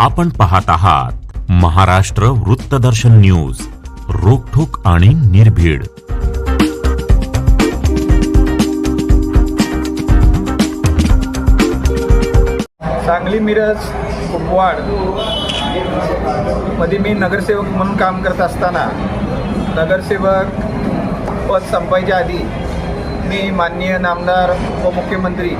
आपण पाहत आहात महाराष्ट्र वृत्तदर्शन न्यूज रोखोक आणि निर्भीड. सांगली मिरज कुपवाड. मध्ये मी नगरसेवक म्हणून काम करत असताना नगरसेवक पद संपायच्या आधी मी माननीय नामदार उपमुख्यमंत्री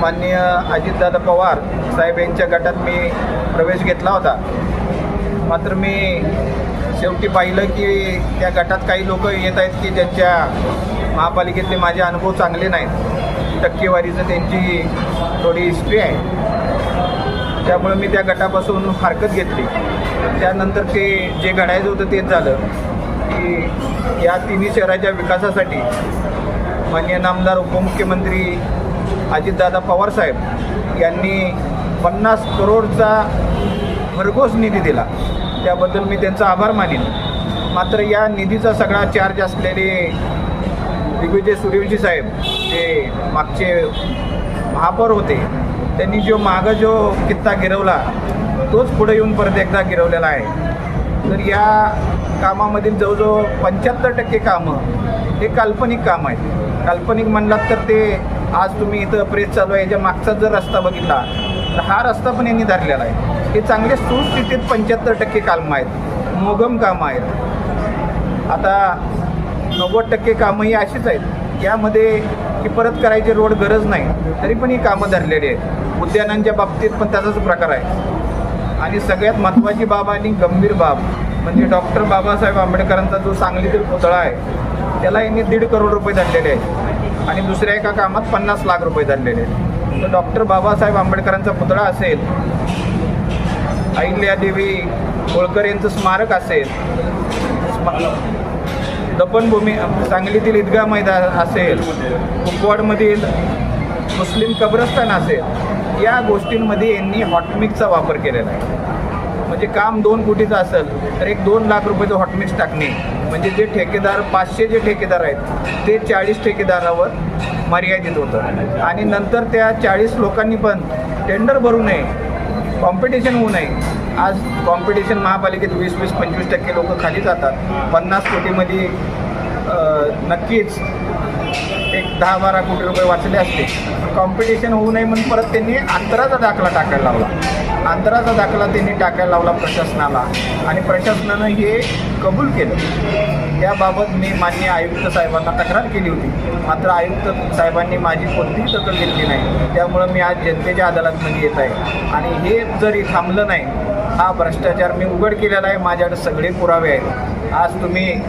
माननीय अजितदादा पवार साहेब यांच्या गटात मी प्रवेश घेतला होता. मात्र मी शेवटी पाहिलं की त्या गटात काही लोक येत आहेत की ज्यांच्या महापालिकेतले माझे अनुभव चांगले नाहीत. टक्केवारीचं त्यांची थोडी हिस्ट्री आहे. त्यामुळे मी त्या गटापासून हरकत घेतली. त्यानंतर ते जे घडायचं होतं तेच झालं. की या तिन्ही शहराच्या विकासासाठी माननीय नामदार उपमुख्यमंत्री अजितदादा पवारसाहेब यांनी पन्नास करोडचा भरघोस निधी दिला. त्याबद्दल मी त्यांचा आभार मानेन. मात्र या निधीचा सगळा चार्ज असलेले दिग्विजय सूर्यवंशी साहेब जे मागचे महापौर होते त्यांनी जो मागं जो कित्ता गिरवला तोच पुढे येऊन परत एकदा गिरवलेला आहे. तर या कामामधील जवळजवळ पंच्याहत्तर टक्के कामं हे काल्पनिक काम आहेत. काल्पनिक म्हणलात तर ते आज तुम्ही इथं प्रेस चालू आहे. याच्या मागचा जर रस्ता बघितला तर हा रस्ता पण यांनी धरलेला आहे. हे चांगले सुस्थितीत पंच्याहत्तर टक्के कामं आहेत. मोगम कामं आहेत. आता नव्वद टक्के कामं ही अशीच आहेत. यामध्ये की परत करायची रोड गरज नाही. तरी पण ही कामं धरलेली आहेत. उद्यानांच्या बाबतीत पण त्याचाच प्रकार आहे. आणि सगळ्यात महत्त्वाची बाब आणि गंभीर बाब म्हणजे डॉक्टर बाबासाहेब आंबेडकरांचा जो सांगलीतील पुतळा आहे त्याला यांनी दीड करोड रुपये धरलेले आहेत. आणि दुसऱ्या एका कामात पन्नास लाख रुपये धरलेले आहेत. तर डॉक्टर बाबासाहेब आंबेडकरांचा पुतळा असेल अहिल्यादेवी होळकर यांचं स्मारक असेल स्मा- दफनभूमी सांगलीतील ईदगा मैदान असेल कुपवाडमधील मुस्लिम कब्रस्तान असेल या गोष्टींमध्ये यांनी हॉटमिकचा वापर केलेला आहे. म्हणजे काम दोन कोटीचं असेल तर एक दोन लाख रुपयाचं हॉटमिक्स टाकणे. म्हणजे जे ठेकेदार पाचशे जे ठेकेदार आहेत ते चाळीस ठेकेदारावर मर्यादित होतं. आणि नंतर त्या चाळीस लोकांनी पण टेंडर भरू नये कॉम्पिटिशन होऊ नये. आज कॉम्पिटिशन महापालिकेत वीस वीस पंचवीस टक्के लोक खाली जातात. पन्नास कोटीमध्ये नक्कीच एक दहा बारा कोटी रुपये वाचले असते. कॉम्पिटिशन होऊ नये म्हणून परत त्यांनी अंतराचा दाखला टाकायला लावला. अंतराचा दाखला त्यांनी टाकायला लावला प्रशासनाला. आणि प्रशासनानं हे कबूल केलं. याबाबत मी मान्य आयुक्त साहेबांना तक्रार केली होती. मात्र आयुक्त साहेबांनी माझी कोणतीही दखल घेतली नाही. त्यामुळं मी आज जनतेच्या अदालतमध्ये येत आहे. आणि हे जरी थांबलं नाही हा भ्रष्टाचार मी उघड केलेला आहे. माझ्याकडे सगळे पुरावे आहेत. आज तुम्ही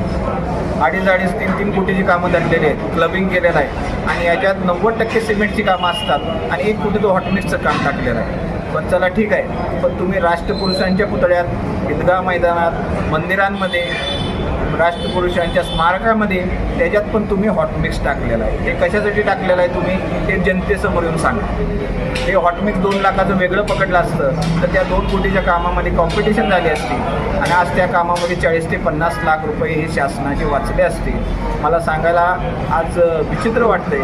अडीच अडीच तीन तीन कोटीची कामं धरलेली आहेत. क्लबिंग केलेलं आहे. आणि याच्यात नव्वद टक्के सिमेंटची कामं असतात. आणि एक कोटी तो हॉटमिक्सचं काम टाकलेलं आहे. पण चला ठीक आहे. पण तुम्ही राष्ट्रपुरुषांच्या पुतळ्यात ईदगाह मैदानात मंदिरांमध्ये राष्ट्रपुरुषांच्या स्मारकामध्ये त्याच्यात पण तुम्ही हॉटमिक्स टाकलेला आहे. हे कशासाठी टाकलेलं आहे तुम्ही? हे जनतेसमोर येऊन सांगा. हे हॉटमिक्स दोन लाखाचं वेगळं पकडलं असतं तर त्या दोन कोटीच्या कामामध्ये कॉम्पिटिशन झाली असती. आणि आज त्या कामामध्ये चाळीस ते पन्नास लाख रुपये हे शासनाचे वाचले असते. मला सांगायला आज विचित्र वाटतंय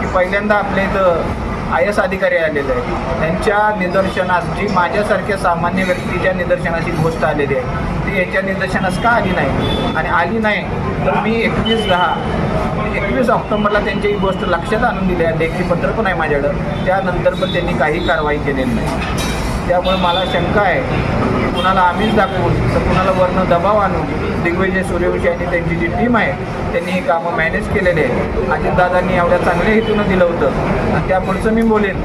की पहिल्यांदा आपल्या इथं आय एस अधिकारी आलेले आहे त्यांच्या निदर्शनास जी माझ्यासारख्या सामान्य व्यक्तीच्या निदर्शनाची गोष्ट आलेली आहे ती याच्या निदर्शनास का आली नाही? आणि आली नाही तर मी एकवीस दहा एकवीस ऑक्टोबरला त्यांची ही गोष्ट लक्षात आणून दिली आहे. लेखी पत्र पण आहे माझ्याकडं. त्यानंतर पण त्यांनी काही कारवाई केलेली नाही. त्यामुळे मला शंका आहे कुणाला आम्हीच दाखवून तर कुणाला वरनं दबाव आणून दिग्विजय सूर्यवंशी आणि त्यांची जी टीम आहे त्यांनी ही कामं मॅनेज केलेले आहे अजितदादांनी एवढ्या चांगल्या हेतूनं दिलं होतं. आणि त्या पुढचं मी बोलेन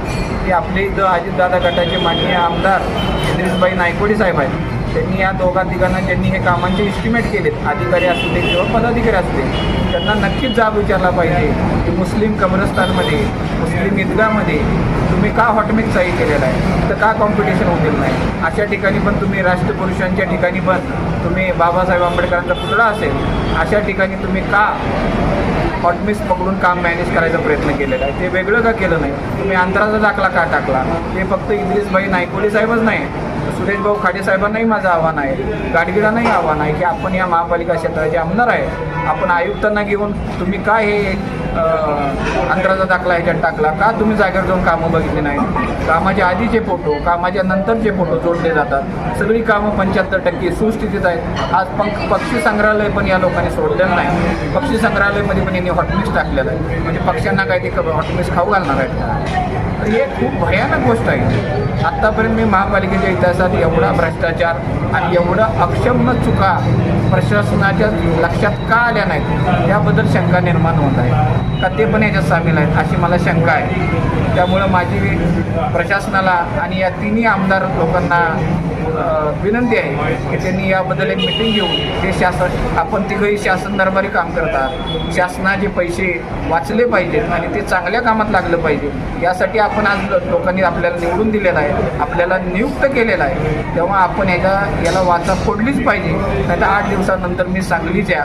की आपले इथं अजितदादा गटाचे माननीय आमदार इंद्रिसबाई नायकोडी साहेब आहेत. त्यांनी या दोघा तिघांना ज्यांनी हे कामांचे इस्टिमेट केलेत अधिकारी असू दे किंवा पदाधिकारी असू दे त्यांना नक्कीच जाब विचारला पाहिजे. की मुस्लिम कब्रस्तानमध्ये मुस्लिम ईदगामध्ये तुम्ही का हॉटमिक सही केलेला आहे? तर का कॉम्पिटिशन होतील नाही? अशा ठिकाणी पण तुम्ही राष्ट्रपुरुषांच्या ठिकाणी पण तुम्ही बाबासाहेब आंबेडकरांचा पुतळा असेल अशा ठिकाणी तुम्ही का हॉटमिक्स पकडून काम मॅनेज करायचा प्रयत्न केलेला आहे? ते वेगळं का केलं नाही? तुम्ही अंतराचा दाखला का टाकला? ते फक्त इद्रिसभाई नायकोली साहेबच नाही. सुरेश भाऊ खाडे साहेबांनाही माझं आव्हान आहे. गाडगिळांनाही आव्हान आहे की आपण या महापालिका क्षेत्राचे आमदार आहे. आपण आयुक्तांना घेऊन तुम्ही काय हे अंतराचा दाखला ह्याच्यात टाकला? का तुम्ही जागेवर जाऊन कामं बघितली नाही कामाच्या आधीचे फोटो कामाच्या नंतरचे फोटो जोडले जातात. सगळी कामं पंच्याहत्तर टक्के सुस्थितीत आहेत. आज पंख पक्षी संग्रहालय पण या लोकांनी सोडलेलं नाही. पक्षी संग्रहालयमध्ये पण यांनी हॉटमिक्स टाकलेलं आहे. म्हणजे पक्ष्यांना काय ते हॉटमिक्स खाऊ घालणार आहेत. तर हे खूप भयानक गोष्ट आहे. आत्तापर्यंत मी महापालिकेच्या इतिहासात एवढा भ्रष्टाचार आणि एवढं अक्षम्य चुका प्रशासनाच्या लक्षात का आल्या नाहीत याबद्दल शंका निर्माण होत आहे. का ते पण याच्यात सामील आहेत अशी मला शंका आहे. त्यामुळं माझी प्रशासनाला आणि या तिन्ही आमदार लोकांना विनंती आहे की त्यांनी याबद्दल एक मिटिंग घेऊन ते शासन आपण तिघही शासन दरबारी काम करतात शासनाचे पैसे वाचले पाहिजेत आणि ते चांगल्या कामात लागलं पाहिजे. यासाठी आपण आज लोकांनी आपल्याला निवडून दिलेलं आहे आपल्याला नियुक्त केलेलं आहे. तेव्हा आपण ह्याच्या याला वाचा फोडलीच पाहिजे. नाही तर आठ दिवसानंतर मी सांगलीच्या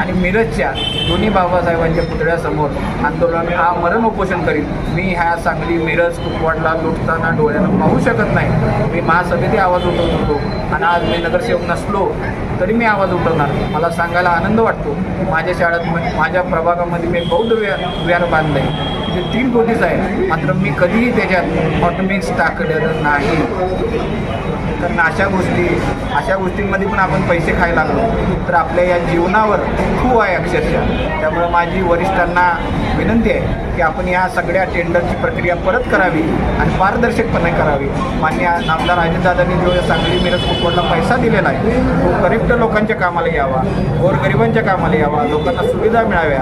आणि मिरजच्या दोन्ही बाबासाहेबांच्या पुतळ्यासमोर आंदोलन हा मरण उपोषण करीन. मी ह्या सांगली मिरज कुपवाडला लुटताना डोळ्यानं पाहू शकत नाही. मी महासभेतही आवाज उठवत. होतो आणि आज मी नगरसेवक नसलो तरी मी आवाज उठवणार. मला सांगायला आनंद वाटतो. माझ्या शाळेत माझ्या प्रभागामध्ये मी बौद्ध विहार विहार बांधलं आहे जे तीन कोटीच आहे मात्र मी कधीही त्याच्यात ऑटोमिक्स टाकलेलं नाही. कारण अशा गोष्टी अशा गोष्टींमध्ये पण आपण पैसे खायला लागलो. तर आपल्या या जीवनावर खूप आहे अक्षरशः. त्यामुळं माझी वरिष्ठांना विनंती आहे की आपण या सगळ्या टेंडरची प्रक्रिया परत करावी आणि पारदर्शकपणे करावी. मान्य आमदार अजितदादांनी जो सांगली मिरज कुपवाडला पैसा दिलेला आहे तो करेक्ट लोकांच्या कामाला यावा गोरगरिबांच्या कामाला यावा लोकांना सुविधा मिळाव्या.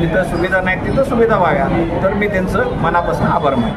जिथं सुविधा नाही तिथं सुविधा व्हाव्या. तर मी त्यांचं मनापासून आभार मानतो.